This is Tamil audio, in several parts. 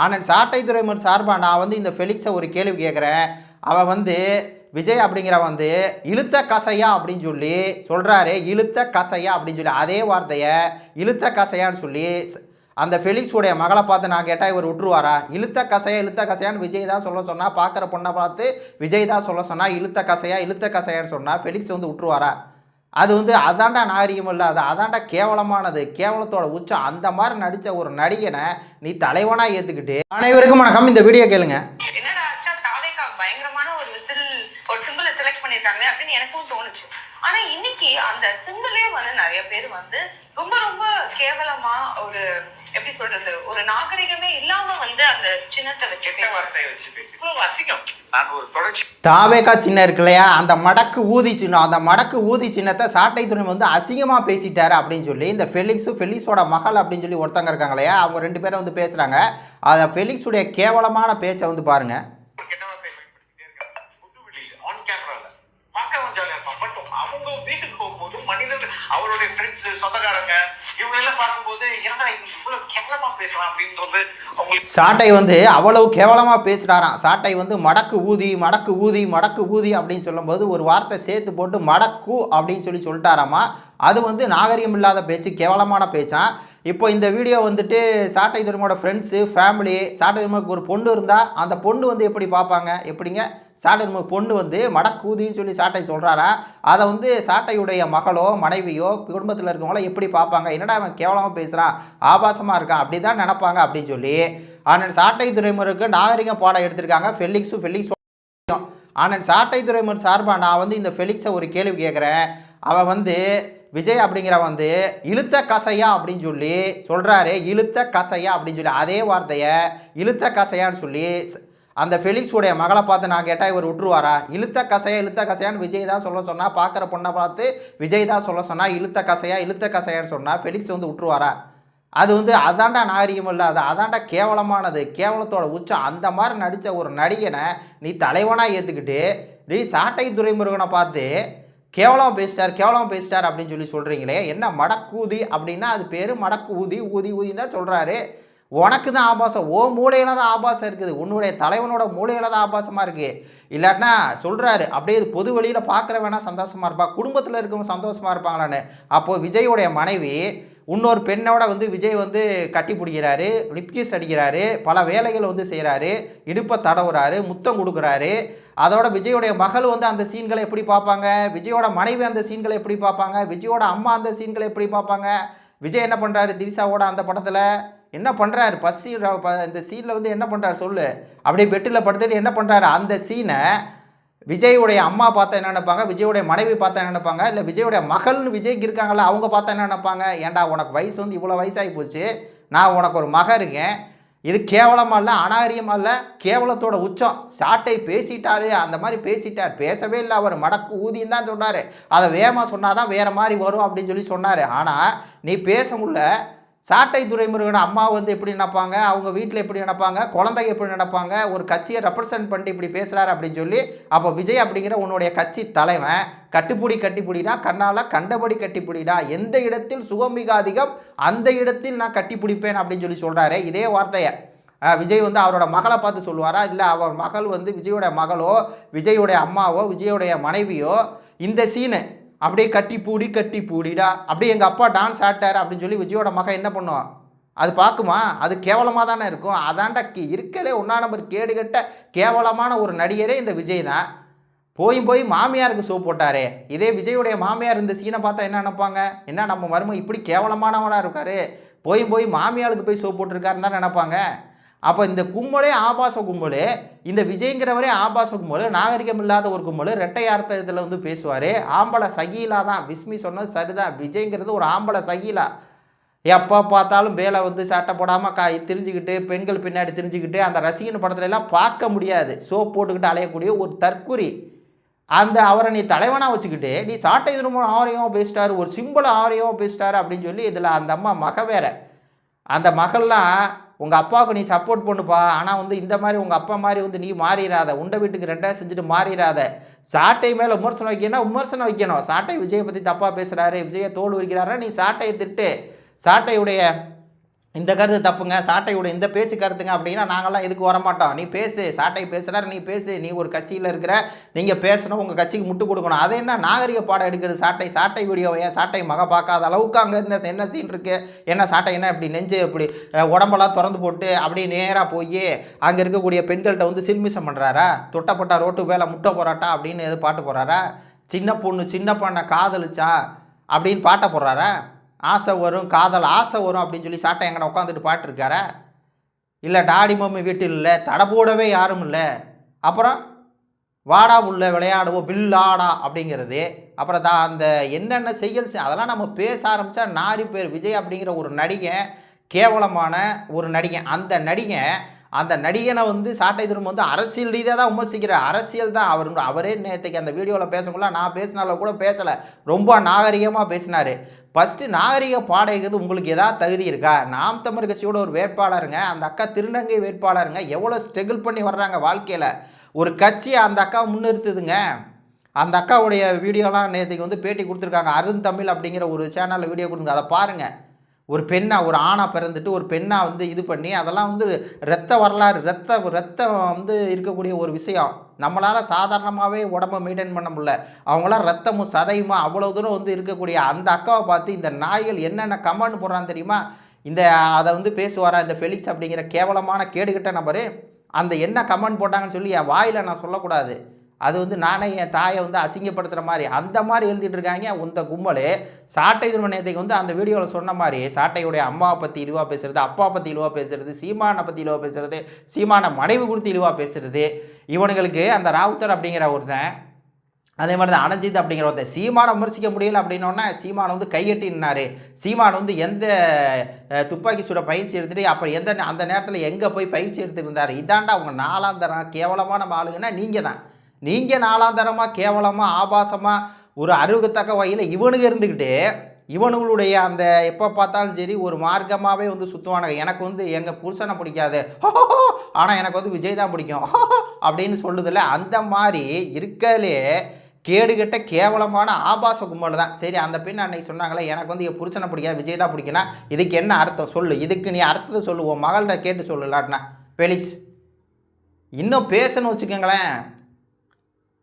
ஆனால் சாட்டை துறைமுறை சார்பாக நான் வந்து இந்த ஃபெலிக்ஸை ஒரு கேள்வி கேட்குறேன். அவன் வந்து விஜய் அப்படிங்கிற வந்து இழுத்த கசையா அப்படின்னு சொல்லி சொல்கிறாரு இழுத்த கசையா அப்படின்னு சொல்லி அதே வார்த்தையை இழுத்த கசையான்னு சொல்லி அந்த ஃபெலிக்ஸுடைய மகளை பார்த்து நான் கேட்டால் இவர் விட்டுருவாரா இழுத்த கசையா இழுத்த கசையான்னு விஜய் தான் சொல்ல சொன்னால் பார்க்குற பொண்ணை பார்த்து விஜய் தான் சொல்ல சொன்னால் இழுத்த கசையா இழுத்த கசையான்னு சொன்னால் ஃபெலிக்ஸ் வந்து விட்டுருவாரா அது வந்து அதாண்டா நாகரிகம் இல்லை அது அதாண்டா கேவலமானது கேவலத்தோட உச்சம். அந்த மாதிரி நடித்த ஒரு நடிகனை நீ தலைவனாக ஏற்றுக்கிட்டு அனைவருக்கும் வணக்கம். இந்த வீடியோ கேளுங்க. என்னடா பயங்கரமான ஒரு விசில் ஒரு சிம்பிளை செலக்ட் பண்ணிருக்காங்களே அப்படின்னு எனக்கும் தோணுச்சு. ஆனா இன்னைக்கு அந்த சிம்பிளே வந்து நிறைய பேர் வந்து ரொம்ப ரொம்ப கேவலமா ஒரு எப்படி சொல்றது ஒரு நாகரிகமே இல்லாம வந்து அந்த சின்னத்தை வச்சு கெட்ட பேசுறாங்க. வார்த்தையை வச்சு பேசி இவ்வளவு அசிங்கம். நான் ஒரு தொடர்ச்சி தாவேக்கா சின்னம் இருக்கு இல்லையா? அந்த மடக்கு ஊதி சின்னம் அந்த மடக்கு ஊதி சின்னத்தை சாட்டை துணை வந்து அசிங்கமாக பேசிட்டாரு அப்படின்னு சொல்லி இந்த ஃபெலிக்ஸு ஃபெலிக்ஸோட மகள் அப்படின்னு சொல்லி ஒருத்தங்க இருக்காங்க இல்லையா? அவங்க ரெண்டு பேரும் வந்து பேசுகிறாங்க அதை ஃபெலிக்ஸுடைய கேவலமான பேச்சை வந்து பாருங்க ஒரு கெட்ட வார்த்தையை பயன்படுத்திட்டே இருக்காங்க புது வெளியில ஆன் கேமரால பார்க்கவும் ஜாலியா இருப்பான் பட் அவங்க வீட்டுக்கு போகும்போது மனிதர்கள் அவருடைய ஃப்ரெண்ட்ஸ் சொந்தக்காரங்க இவங்க எல்லாம் பார்க்கும்போது என்னடா இவங்க இவ்வளவு கேவலமா பேசலாம் அப்படின்றது அவங்களுக்கு சாட்டை வந்து அவ்வளவு கேவலமா பேசுறாராம் சாட்டை வந்து மடக்கு ஊதி மடக்கு ஊதி மடக்கு ஊதி அப்படின்னு சொல்லும்போது ஒரு வார்த்தை சேர்த்து போட்டு மடக்கு அப்படின்னு சொல்லி சொல்லிட்டாராமா. அது வந்து நாகரிகம் இல்லாத பேச்சு கேவலமான பேச்சான் இப்போ இந்த வீடியோ வந்துட்டு சாட்டை தர்மோட ஃப்ரெண்ட்ஸு ஃபேமிலி சாட்டை தர்மக்கு ஒரு பொண்ணு இருந்தால் அந்த பொண்ணு வந்து எப்படி பார்ப்பாங்க? எப்படிங்க? சாட்டை துறைமுக பொண்ணு வந்து மடக்கூதின்னு சொல்லி சாட்டை சொல்கிறாரா அதை வந்து சாட்டையுடைய மகளோ மனைவியோ குடும்பத்தில் இருக்கவங்களோ எப்படி பார்ப்பாங்க? என்னடா அவன் கேவலமாக பேசுகிறான் ஆபாசமாக இருக்கான் அப்படி தான் நினப்பாங்க அப்படின்னு சொல்லி ஆனால் சாட்டை துறைமுறைக்கு நாகரிக பாடம் எடுத்திருக்காங்க. ஃபெலிக்ஸும் ஃபெலிக்ஸும் ஆனால் சாட்டை துறைமுறை சார்பாக நான் வந்து இந்த ஃபெலிக்ஸை ஒரு கேள்வி கேட்குறேன் அவன் வந்து விஜய் அப்படிங்கிற வந்து இழுத்த கசையா அப்படின்னு சொல்லி சொல்கிறாரு இழுத்த கசையா அப்படின்னு சொல்லி அதே வார்த்தையை இழுத்த கசையான்னு சொல்லி அந்த அந்த ஃபெலிக்ஸுடைய மகளை பார்த்து நான் கேட்டால் இவர் விட்டுருவாரா இழுத்த கசையா இழுத்த கசையான்னு விஜய் தான் சொல்ல சொன்னால் பார்க்குற பொண்ணை பார்த்து விஜய் தான் சொல்ல சொன்னால் இழுத்த கசையா இழுத்த கசையான்னு சொன்னால் ஃபெலிக்ஸ் வந்து விட்டுருவாரா அது வந்து அதாண்டா நாகரிகம் இல்லை. அது அதாண்டா கேவலமானது. கேவலத்தோட உச்சம். அந்த மாதிரி நடித்த ஒரு நடிகனை நீ தலைவனாக ஏற்றுக்கிட்டு நீ சாட்டை துரைமுருகனை பார்த்து கேவலம் பேசிட்டார் கேவலம் பேசிட்டார் அப்படின்னு சொல்லி சொல்கிறீங்களே என்ன மடக்கூதி அப்படின்னா அது பேர் மடக்கு ஊதி ஊதி ஊதின்னு தான் சொல்கிறாரு உனக்கு தான் ஆபாசம் ஓ மூளையில தான் ஆபாசம் இருக்குது. உன்னுடைய தலைவனோட மூளையில தான் ஆபாசமாக இருக்குது இல்லாட்டினா சொல்கிறாரு அப்படியே இது பொது வெளியில் பார்க்குற வேணா சந்தோஷமாக இருப்பா குடும்பத்தில் இருக்கவங்க சந்தோஷமாக இருப்பாங்களான்னு. அப்போது விஜயோடைய மனைவி இன்னொரு பெண்ணோட வந்து விஜய் வந்து கட்டி பிடிக்கிறாரு லிப்கிஸ் அடிக்கிறாரு பல வேலைகள் வந்து செய்கிறாரு இடுப்பை தடவுறாரு முத்தம் கொடுக்குறாரு. அதோட விஜயோடைய மகள் வந்து அந்த சீன்களை எப்படி பார்ப்பாங்க? விஜயோட மனைவி அந்த சீன்களை எப்படி பார்ப்பாங்க? விஜயோட அம்மா அந்த சீன்களை எப்படி பார்ப்பாங்க? விஜய் என்ன பண்ணுறாரு திரிசாவோட அந்த படத்தில்? என்ன பண்ணுறாரு பசி இந்த சீனில் வந்து என்ன பண்ணுறாரு சொல்லு. அப்படியே பெட்டில் படுத்துட்டு என்ன பண்ணுறாரு அந்த சீனை விஜயுடைய அம்மா பார்த்தா என்ன நினைப்பாங்க? விஜயுடைய மனைவி பார்த்தா என்ன நினைப்பாங்க? இல்லை விஜயுடைய மகள்னு விஜய்க்கு இருக்காங்கல்ல அவங்க பார்த்தா என்ன நினைப்பாங்க? ஏன்டா உனக்கு வயசு வந்து இவ்வளோ வயசாகி போச்சு. நான் உனக்கு ஒரு மக இருக்கேன். இது கேவலமாக இல்லை அநாகரிகமா இல்லை கேவலத்தோட உச்சம். சாட்டை பேசிட்டாரு அந்த மாதிரி பேசிட்டார். பேசவே இல்லை அவர். மடக்கு ஊதின்னு தான் சொன்னார். அதை வேகமாக சொன்னாதான் வேறு மாதிரி வரும் அப்படின்னு சொல்லி சொன்னார். ஆனால் நீ பேச முடியல. சாட்டை துறைமுருகன் அம்மா வந்து எப்படி நினைப்பாங்க? அவங்க வீட்டில் எப்படி நினைப்பாங்க? குழந்தைங்க எப்படி நினைப்பாங்க? ஒரு கட்சியை ரெப்ரசன்ட் பண்ணிட்டு இப்படி பேசுகிறாரு அப்படின்னு சொல்லி அப்போ விஜய் அப்படிங்கிற உன்னுடைய கட்சி தலைவன் கட்டுப்பிடி கட்டிப்பிடினா கண்ணால் கண்டபடி கட்டிப்பிடினா எந்த இடத்தில் சுகம் மிக அதிகம் அந்த இடத்தில் நான் கட்டிப்பிடிப்பேன் அப்படின்னு சொல்லி சொல்கிறாரு இதே வார்த்தையை. விஜய் வந்து அவரோட மகளை பார்த்து சொல்லுவாரா? இல்லை அவர் மகள் வந்து விஜயோட மகளோ விஜயோடைய அம்மாவோ விஜயோடைய மனைவியோ? இந்த சீனு அப்படியே கட்டி பூடி கட்டி பூடிடா. அப்படியே எங்கள் அப்பா டான்ஸ் ஆட்டார் அப்படின்னு சொல்லி விஜயோட மகன் என்ன பண்ணுவான்? அது பார்க்குமா? அது கேவலமாக தானே இருக்கும். அதாண்டா கி- இருக்கலே ஒன்றா நம்பர் கேடுகட்ட கேவலமான ஒரு நடிகரே இந்த விஜய் தான். போயும் போய் மாமியாருக்கு சோப் போட்டாரே. இதே விஜயுடைய மாமியார் இந்த சீனை பார்த்தா என்ன நினைப்பாங்க? என்ன நம்ம மருமக இப்படி கேவலமானவனாக இருக்காரு? போயும் போய் மாமியாருக்கு போய் சோப் போட்டிருக்காருன்னு தான் நினைப்பாங்க. அப்போ இந்த கும்பலே ஆபாச கும்பல் இந்த விஜய்ங்கிறவரே ஆபாச கும்பல் நாகரிகம் இல்லாத ஒரு கும்பல் ரெட்டை இதில் வந்து பேசுவார். ஆம்பளை சகீலா தான் விஸ்மி சொன்னது சரிதான் விஜய்ங்கிறது ஒரு ஆம்பளை சகீலா எப்போ பார்த்தாலும் வேலை வந்து சட்டை போடாமல் கா திரிஞ்சுக்கிட்டு பெண்கள் பின்னாடி திரிஞ்சுக்கிட்டு அந்த ரசிகன் படத்துல எல்லாம் பார்க்க முடியாது. சோப் போட்டுக்கிட்டு அலையக்கூடிய ஒரு தற்குறி அந்த அவரை நீ தலைவனாக வச்சுக்கிட்டு நீ சாட்டை திரும்ப ஆரியம் பேசிட்டாரு ஒரு சிம்பிள் ஆரியம் பேசிட்டாரு அப்படின்னு சொல்லி இதில் அந்த அம்மா மக வேற. அந்த மகள்லாம் உங்கள் அப்பாவுக்கு நீ சப்போர்ட் பண்ணுப்பா. ஆனால் வந்து இந்த மாதிரி உங்கள் அப்பா மாதிரி வந்து நீ மாறிடாத உண்டை வீட்டுக்கு ரெண்டாக செஞ்சுட்டு மாறிடாத சாட்டை மேலே விமர்சனம் வைக்கணும் விமர்சனம் வைக்கணும். சாட்டை விஜயை பற்றி தப்பாக பேசுகிறாரு விஜயை தோல் உரிக்கிறாரா நீ சாட்டையை திட்டு. சாட்டையுடைய இந்த கருத்து தப்புங்க சாட்டையோட இந்த பேச்சு கருத்துங்க அப்படின்னா நாங்கள்லாம் எதுக்கு வரமாட்டோம். நீ பேசு சாட்டை பேசுகிறார் நீ பேசு நீ ஒரு கட்சியில் இருக்கிற நீங்கள் பேசணும் உங்கள் கட்சிக்கு முட்டு கொடுக்கணும். அது என்ன? நாகரிக பாடம் எடுக்கிறது சாட்டை சாட்டை வீடியோவை ஏன் சாட்டை மக பார்க்காத அளவுக்கு அங்கே என்ன என்ன சீன் இருக்குது என்ன சாட்டை என்ன இப்படி நெஞ்சு இப்படி உடம்பெல்லாம் திறந்து போட்டு அப்படியே நேராக போய் அங்கே இருக்கக்கூடிய பெண்கள்கிட்ட வந்து சில்மிசம் பண்ணுறாரா தொட்டப்பட்ட ரோட்டு வேலை முட்டை போராட்டா அப்படின்னு எது பாட்டு போடுறாரா? சின்ன பொண்ணு சின்ன பொண்ணை காதலிச்சா அப்படின்னு பாட்டை போடுறாரா? ஆசை வரும் காதல் ஆசை வரும் அப்படின்னு சொல்லி சாட்டை எங்கன உட்காந்துட்டு பாட்டிருக்கார? இல்லை டாடி மம்மி வீட்டில் இல்லை தடை போடவே யாரும் இல்லை. அப்புறம் வாடா உள்ள விளையாடுவோம் பில்லாடா அப்படிங்கிறது. அப்புறம் தான் அந்த என்னென்ன செயல் அதெல்லாம் நம்ம பேச ஆரம்பித்தா நாரி பேர் விஜய் அப்படிங்கிற ஒரு நடிகன் கேவலமான ஒரு நடிகன். அந்த நடிகன் அந்த நடிகனை வந்து சாட்டை திரும்ப வந்து அரசியல் ரீதியாக தான் விமர்சிக்கிறார் அரசியல் தான் அவர் அவரே நேற்றுக்கு அந்த வீடியோவில் பேசக்குள்ள நான் பேசினால கூட பேசலை. ரொம்ப நாகரிகமாக பேசினார். ஃபஸ்ட்டு நாகரிக பாடகிறது உங்களுக்கு ஏதாவது தகுதி இருக்கா? நாம் தமிழ் கட்சியோட ஒரு வேட்பாளருங்க. அந்த அக்கா திருநங்கை வேட்பாளருங்க. எவ்வளோ ஸ்ட்ரகிள் பண்ணி வர்றாங்க வாழ்க்கையில். ஒரு கட்சியை அந்த அக்கா முன்னிறுத்துதுங்க. அந்த அக்காவுடைய வீடியோலாம் நேற்றுக்கு வந்து பேட்டி கொடுத்துருக்காங்க. அருண் தமிழ் அப்படிங்கிற ஒரு சேனலில் வீடியோ கொடுங்க அதை பாருங்கள் ஒரு பெண்ணாக ஒரு ஆணாக பிறந்துட்டு ஒரு பெண்ணாக வந்து இது பண்ணி அதெல்லாம் வந்து ரத்த வரலாறு ரத்த ரத்தம் வந்து இருக்கக்கூடிய ஒரு விஷயம். நம்மளால் சாதாரணமாகவே உடம்ப மெயின்டைன் பண்ண முடியல. அவங்களாம் ரத்தமும் சதையுமா அவ்வளோ தூரம் வந்து இருக்கக்கூடிய அந்த அக்காவை பார்த்து இந்த நாய்கள் என்னென்ன கமெண்ட் போடுறான்னு தெரியுமா? இந்த அதை வந்து பேசுவாரா? இந்த ஃபெலிக்ஸ் அப்படிங்கிற கேவலமான கேடுகட்ட நபர் அந்த என்ன கமெண்ட் போட்டாங்கன்னு சொல்லி என் வாயில் நான் சொல்லக்கூடாது. அது வந்து நானே என் தாயை வந்து அசிங்கப்படுத்துகிற மாதிரி அந்த மாதிரி எழுதிட்டு இருக்காங்க உந்த கும்பல். சாட்டை திருமணத்துக்கு வந்து அந்த வீடியோவில் சொன்ன மாதிரி சாட்டையுடைய அம்மாவை பற்றி இழிவாக பேசுறது அப்பா பற்றி இழிவாக பேசுறது சீமானை பற்றி இழிவாக பேசுறது சீமான மனைவி கொடுத்து இழிவாக பேசுறது. இவனுங்களுக்கு அந்த ராவுத்தர் அப்படிங்கிற ஒருத்தன் அதே மாதிரி தான் அனஜித் அப்படிங்கிற ஒருத்தன் சீமானை விமர்சிக்க முடியல அப்படின்னோடனே சீமானை வந்து கையெட்டி நின்னாரு சீமான் வந்து எந்த துப்பாக்கி சுட பயிற்சி எடுத்துகிட்டு அப்புறம் எந்த நே- அந்த நேரத்தில் எங்கே போய் பயிற்சி எடுத்துருந்தார் இருந்தார்? இதாண்டா அவங்க நாலாந்தரம் கேவலமான ஆளுங்கன்னா நீங்கள் தான் நீங்கள் நாலாந்தரமாக கேவலமாக ஆபாசமாக ஒரு அருகத்தக்க வகையில் இவனுங்க இருந்துக்கிட்டு இவனுங்களுடைய அந்த எப்போ பார்த்தாலும் சரி ஒரு மார்க்கமாகவே வந்து சுற்றுவானுங்க எனக்கு வந்து எங்கள் புருஷனை பிடிக்காது. ஆனால் எனக்கு வந்து விஜய் தான் பிடிக்கும். அப்படின்னு சொல்லுதில்ல அந்த மாதிரி இருக்கலே கேடுகட்ட கேவலமான ஆபாச கும்பல் தான். சரி அந்த பெண் அன்னைக்கு சொன்னாங்களே எனக்கு வந்து என் புருஷனை பிடிக்காது விஜய் தான் பிடிக்குன்னா இதுக்கு என்ன அர்த்தம்? சொல்லு. இதுக்கு நீ அர்த்தத்தை சொல்லுவோம். மகள்கிட்ட கேட்டு சொல்லு இல்லாட்டினா. ஃபெலிக்ஸ் இன்னும் பேசணும்னு வச்சுக்கோங்களேன்.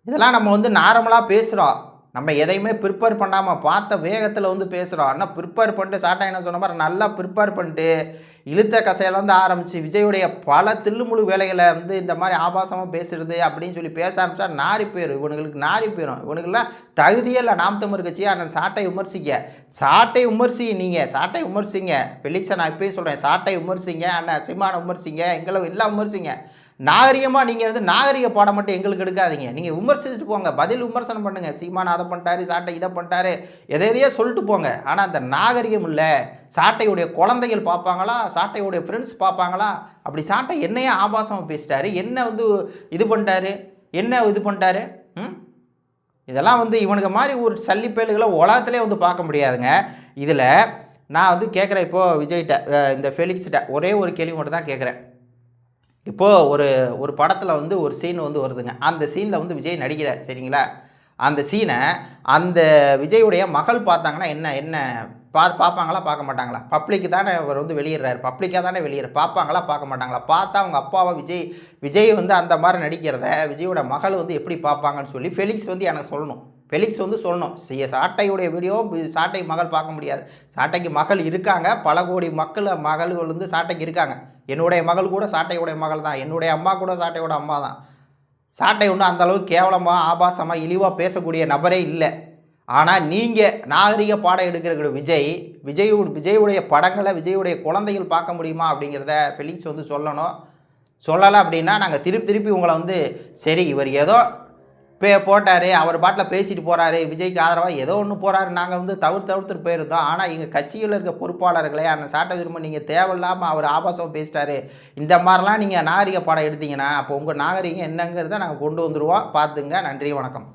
இதெல்லாம் நம்ம வந்து நார்மலாக பேசுகிறோம் நம்ம எதையுமே ப்ரிப்பேர் பண்ணாமல் பார்த்த வேகத்தில் வந்து பேசுகிறோம் ஆனால் ப்ரிப்பேர் பண்ணிட்டு சாட்டா என்ன சொன்ன மாதிரி நல்லா ப்ரிப்பேர் பண்ணிட்டு இழுத்த கசையிலேருந்து ஆரம்பித்து விஜயுடைய பல தில்லுமுழு வேலைகளை வந்து இந்த மாதிரி ஆபாசமாக பேசுகிறது அப்படின்னு சொல்லி பேச ஆரம்பித்தா நாரி போயிடும் இவனுங்களுக்கு நாரி போயிடும் இவனுக்கெல்லாம் தகுதியே இல்லை. நாம் தமிழ் கட்சி ஆனால் சாட்டை விமர்சிக்க சாட்டை விமர்சி நீங்கள் சாட்டை விமர்சிங்க. பெலிக்ஸை நான் இப்பயும் சொல்கிறேன் சாட்டை விமர்சிங்க அண்ணன் சிம்மான விமர்சிங்க எங்களை எல்லாம் விமர்சிங்க. நாகரிகமாக நீங்கள் வந்து நாகரிக பாடம் மட்டும் எங்களுக்கு எடுக்காதீங்க. நீங்கள் விமர்சிச்சுட்டு போங்க. பதில் விமர்சனம் பண்ணுங்கள் சீமான் அதை பண்ணிட்டாரு சாட்டை இதை பண்ணிட்டாரு எதை எதையோ சொல்லிட்டு போங்க. ஆனால் அந்த நாகரிகம் இல்லை. சாட்டையுடைய குழந்தைகள் பார்ப்பாங்களா? சாட்டையுடைய ஃப்ரெண்ட்ஸ் பார்ப்பாங்களா? அப்படி சாட்டை என்னையே ஆபாசமாக பேசிட்டாரு? என்ன வந்து இது பண்ணிட்டாரு? என்ன இது பண்ணிட்டாரு? ம்? இதெல்லாம் வந்து இவனுக்கு மாதிரி ஒரு சல்லிப்பயல்களை உலகத்திலே வந்து பார்க்க முடியாதுங்க. இதில் நான் வந்து கேட்குறேன் இப்போது விஜய்கிட்ட இந்த ஃபெலிக்ஸ்கிட்ட. ஒரே ஒரு கேள்வி மட்டும் தான் கேட்குறேன். இப்போது ஒரு ஒரு படத்தில் வந்து ஒரு சீன் வந்து வருதுங்க. அந்த சீனில் வந்து விஜய் நடிக்கிறார் சரிங்களா? அந்த சீனை அந்த விஜயுடைய மகள் பார்த்தாங்கன்னா என்ன என்ன பா பார்ப்பாங்களா பார்க்க மாட்டாங்களா? பப்ளிக்கு தானே அவர் வந்து வெளியிடுறாரு. பப்ளிக்காக தானே வெளியிடுற பார்ப்பாங்களா பார்க்க மாட்டாங்களா? பார்த்தா அவங்க அப்பாவை விஜய் விஜய் வந்து அந்த மாதிரி நடிக்கிறத விஜயோட மகள் வந்து எப்படி பார்ப்பாங்கன்னு சொல்லி ஃபெலிக்ஸ் வந்து எனக்கு சொல்லணும். ஃபெலிக்ஸ் வந்து சொல்லணும் செய்ய சாட்டையுடைய வீடியோ சாட்டை மகள் பார்க்க முடியாது. சாட்டைக்கு மகள் இருக்காங்க பல கோடி மக்கள் மகள்கள் வந்து சாட்டைக்கு இருக்காங்க. என்னுடைய மகள் கூட சாட்டையுடைய மகள் தான் என்னுடைய அம்மா கூட சாட்டையோட அம்மா தான். சாட்டை ஒன்றும் அந்த அளவுக்கு கேவலமாக ஆபாசமாக இழிவாக பேசக்கூடிய நபரே இல்லை. ஆனால் நீங்கள் நாகரிக பாடம் எடுக்கிற விஜய் விஜய் விஜயுடைய படங்களை விஜயுடைய குழந்தைகள் பார்க்க முடியுமா அப்படிங்கிறத ஃபெலிக்ஸ் வந்து சொல்லணும். சொல்லலை அப்படின்னா நாங்கள் திருப்பி திருப்பி உங்களை வந்து சரி இவர் ஏதோ பே போட்டார் அவர் பாட்டில் பேசிட்டு போகிறாரு விஜய்க்கு ஆதரவாக ஏதோ ஒன்று போகிறாரு நாங்கள் வந்து தவிர்த்து தவிர்த்துட்டு போயிருந்தோம். ஆனால் எங்கள் கட்சியில் இருக்க பொறுப்பாளர்களே அந்த சாட்டை விரும்ப நீங்கள் தேவையில்லாமல் அவர் ஆபாசம் பேசிட்டாரு. இந்த மாதிரிலாம் நீங்கள் நாகரிக பாடம் எடுத்தீங்கன்னா அப்போ உங்கள் நாகரிகம் என்னங்கிறத நாங்கள் கொண்டு வந்துடுவோம் பார்த்துங்க. நன்றி வணக்கம்.